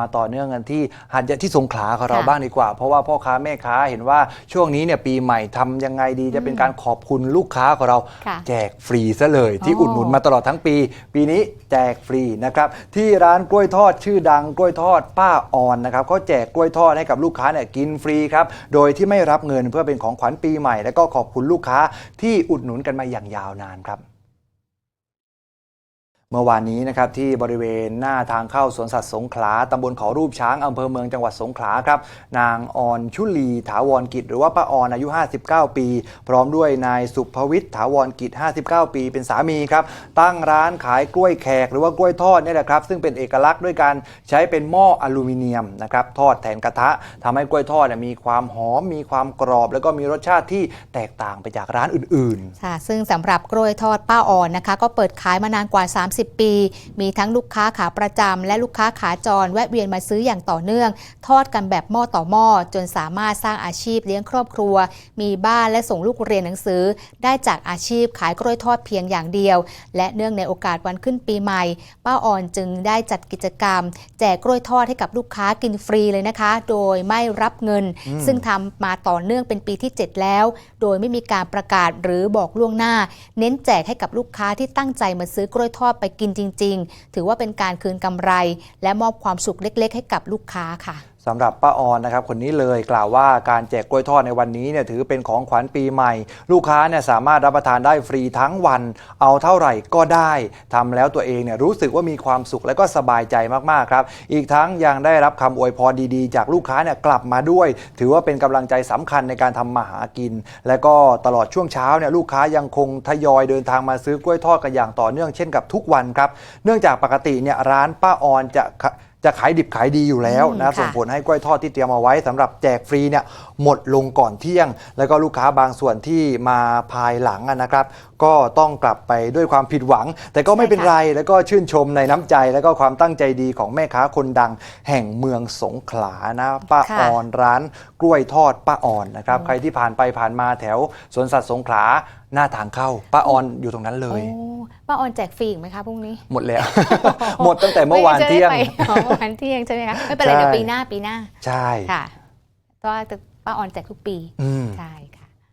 มาต่อเนื่องกันที่หัดใหญ่ที่สงขลาของเราค่ะบ้างดีกว่า เพราะว่าพ่อค้าแม่ค้าเห็นว่าช่วงนี้เนี่ยปีใหม่ทำยังไงดีจะเป็นการขอบคุณลูกค้าของเรา ค่ะแจกฟรีซะเลยที่อ๋ออุอุดหนุนมาตลอดทั้งปี ปีนี้แจกฟรีนะครับที่ร้านกล้วยทอดชื่อดังกล้วยทอดป้าออนนะครับเขาแจกกล้วยทอดให้กับลูกค้าเนี่ยกินฟรีครับโดยที่ไม่รับเงินเพื่อเป็นของขวัญปีใหม่ และก็ขอบคุณลูกค้าที่อุดหนุนกันมาอย่างยาวนานครับ เมื่อวานนี้นะครับที่บริเวณหน้าทางเข้าสวนสัตว์สงขลาตำบลเขารูปช้างอำเภอเมืองจังหวัดสงขลาครับนางออนชุลีถาวรกิจ หรือว่าป้าออนอายุ 59 ปี พร้อมด้วยนายสุภวิทย์ถาวรกิจ 59 ปี เป็นสามีครับตั้งร้านขายกล้วยแขก หรือว่ากล้วยทอดนี่แหละครับซึ่งเป็นเอกลักษณ์ด้วยการใช้เป็นหม้ออลูมิเนียมนะครับทอดแทนกระทะทำให้กล้วยทอดมีความหอมมีความกรอบ แล้วก็มีรสชาติที่แตกต่างไปจากร้านอื่นๆค่ะซึ่งสำหรับกล้วยทอดป้าอ่อนนะคะก็เปิดขายมานานกว่า 30ปี มีทั้งลูกค้าขาประจำและลูกค้าขาจรแวะเวียนมาซื้ออย่างต่อเนื่อง ทอดกันแบบหม้อต่อหม้อจนสามารถสร้างอาชีพเลี้ยงครอบครัว มีบ้านและส่งลูกเรียนหนังสือ ได้จากอาชีพขายกล้วยทอดเพียงอย่างเดียว และเนื่องในโอกาสวันขึ้นปีใหม่ ป้าอ่อนจึงได้จัดกิจกรรม แจกกล้วยทอดให้กับลูกค้ากินฟรีเลยนะคะ โดยไม่รับเงินอืมซึ่งทำมาต่อเนื่องเป็นปีที่ 7 แล้ว โดยไม่มีการประกาศหรือบอกล่วงหน้า เน้นแจกให้กับลูกค้าที่ตั้งใจมาซื้อกล้วยทอดไปกินจริง ๆ ถือว่าเป็นการคืนกำไร และมอบความสุขเล็ก ๆ ให้กับลูกค้าค่ะ สำหรับป้าออนนะครับคนนี้เลยกล่าวว่าการแจกกล้วยทอดในวันนี้เนี่ยถือเป็นของขวัญปีใหม่ ลูกค้าเนี่ยสามารถรับประทานได้ฟรีทั้งวัน เอาเท่าไหร่ก็ได้ทำแล้วตัวเองเนี่ยรู้สึกว่ามีความสุขและก็สบายใจมากๆครับ อีกทั้งยังได้รับคำอวยพรดีๆ จากลูกค้าเนี่ยกลับมาด้วย ถือว่าเป็นกำลังใจสำคัญในการทำมาหากิน และก็ตลอดช่วงเช้าเนี่ยลูกค้ายังคงทยอยเดินทางมาซื้อกล้วยทอดกันอย่างต่อเนื่องเช่นกับทุกวันครับเนื่องจากปกติเนี่ยร้านป้าออนจะ จะขายดิบขายดีอยู่แล้วนะอืมส่งค่ะผลผลให้กล้วยทอดที่เตรียมเอาไว้สำหรับแจกฟรีเนี่ยหมดลงก่อนเที่ยง แล้วก็ลูกค้าบางส่วนที่มาภายหลังอะนะครับ ก็ต้องกลับไปด้วยความผิดหวัง แต่ก็ไม่เป็นไรแล้วก็ชื่นชมในน้ำใจ แล้วก็ความตั้งใจดีของแม่ค้าคนดัง แห่งเมืองสงขลานะป้าค่ะออนร้านกล้วยทอดป้าออนนะครับใครที่ผ่านไปผ่านมาแถวสวนสัตว์สงขลาหน้าทางเข้าป้าออนอยู่ตรงนั้นเลย โอ้ป้าออนแจกฟรีอีกไหมคะพรุ่งนี้ หมดแล้ว หมดตั้งแต่เมื่อวานเที่ยง ไม่ได้ไปอ๋อเมื่อวานเที่ยงใช่ไหมคะไม่เป็นไรใช่ เดี๋ยวปีหน้าปีหน้าใช่ ค่ะเพราะว่าป้าออนแจกทุกปีอืม ใช่